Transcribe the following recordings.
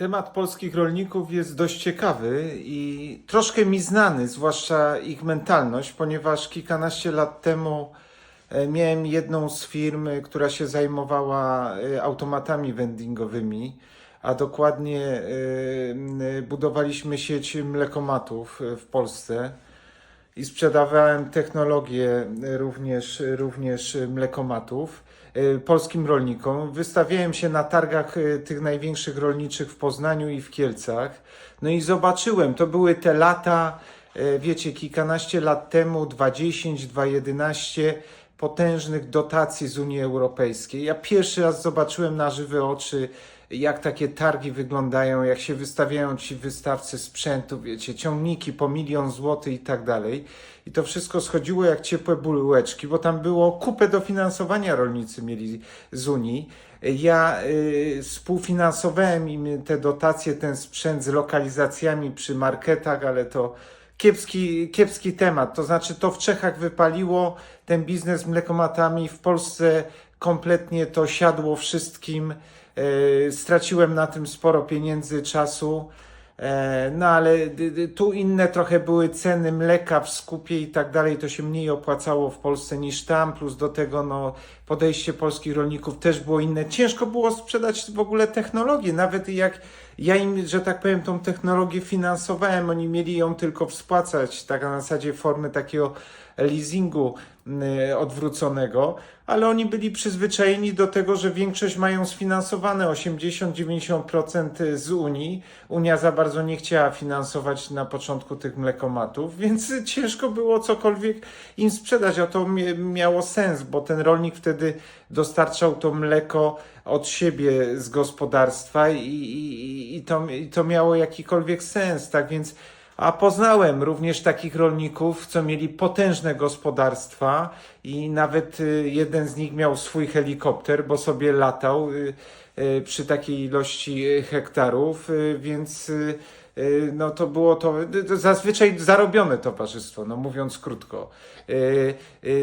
Temat polskich rolników jest dość ciekawy i troszkę mi znany, zwłaszcza ich mentalność, ponieważ kilkanaście lat temu e, miałem jedną z firm, która się zajmowała e, automatami vendingowymi, a dokładnie e, budowaliśmy sieć mlekomatów w Polsce i sprzedawałem technologię również, również mlekomatów e, polskim rolnikom. Wystawiałem się na targach e, tych największych rolniczych w Poznaniu i w Kielcach. No i zobaczyłem, to były te lata, e, wiecie, kilkanaście lat temu, 2010, 2011, potężnych dotacji z Unii Europejskiej. Ja pierwszy raz zobaczyłem na żywe oczy, jak takie targi wyglądają, jak się wystawiają ci wystawcy sprzętu, wiecie, ciągniki po milion złotych i tak dalej. I to wszystko schodziło jak ciepłe bułeczki, bo tam było kupę dofinansowania rolnicy mieli z Unii. Ja y, współfinansowałem im te dotacje, ten sprzęt z lokalizacjami przy marketach, ale to kiepski, kiepski temat. To znaczy, to w Czechach wypaliło ten biznes mlekomatami, w Polsce kompletnie to siadło wszystkim. E, straciłem na tym sporo pieniędzy, czasu. E, No ale tu inne trochę były ceny mleka w skupie i tak dalej, to się mniej opłacało w Polsce niż tam, plus do tego no, podejście polskich rolników też było inne. Ciężko było sprzedać w ogóle technologię, nawet jak ja im, że tak powiem, tą technologię finansowałem, oni mieli ją tylko wspłacać, tak na zasadzie formy takiego leasingu odwróconego, ale oni byli przyzwyczajeni do tego, że większość mają sfinansowane. 80-90% z Unii. Unia za bardzo nie chciała finansować na początku tych mlekomatów, więc ciężko było cokolwiek im sprzedać, a to miało sens, bo ten rolnik wtedy dostarczał to mleko od siebie z gospodarstwa i, i, i, to, i to miało jakikolwiek sens, tak więc a poznałem również takich rolników, co mieli potężne gospodarstwa i nawet y, jeden z nich miał swój helikopter, bo sobie latał y, przy takiej ilości y, hektarów, y, więc no to było to zazwyczaj zarobione towarzystwo, no mówiąc krótko.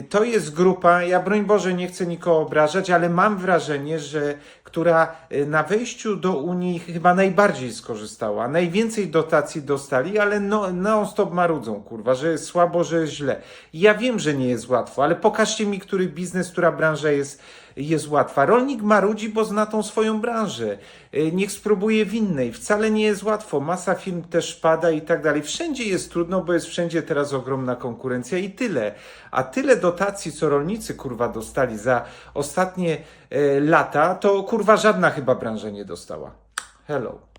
To jest grupa, ja broń Boże nie chcę nikogo obrażać, ale mam wrażenie, że która na wejściu do Unii chyba najbardziej skorzystała. Najwięcej dotacji dostali, ale no, non-stop marudzą, kurwa, że jest słabo, że jest źle. Ja wiem, że nie jest łatwo, ale pokażcie mi, który biznes, która branża jest, jest łatwa. Rolnik marudzi, bo zna tą swoją branżę. Y, Niech spróbuje w innej. Wcale nie jest łatwo. Masa firm też pada i tak dalej. Wszędzie jest trudno, bo jest wszędzie teraz ogromna konkurencja i tyle. A tyle dotacji, co rolnicy kurwa dostali za ostatnie e, lata, to kurwa żadna chyba branża nie dostała. Hello.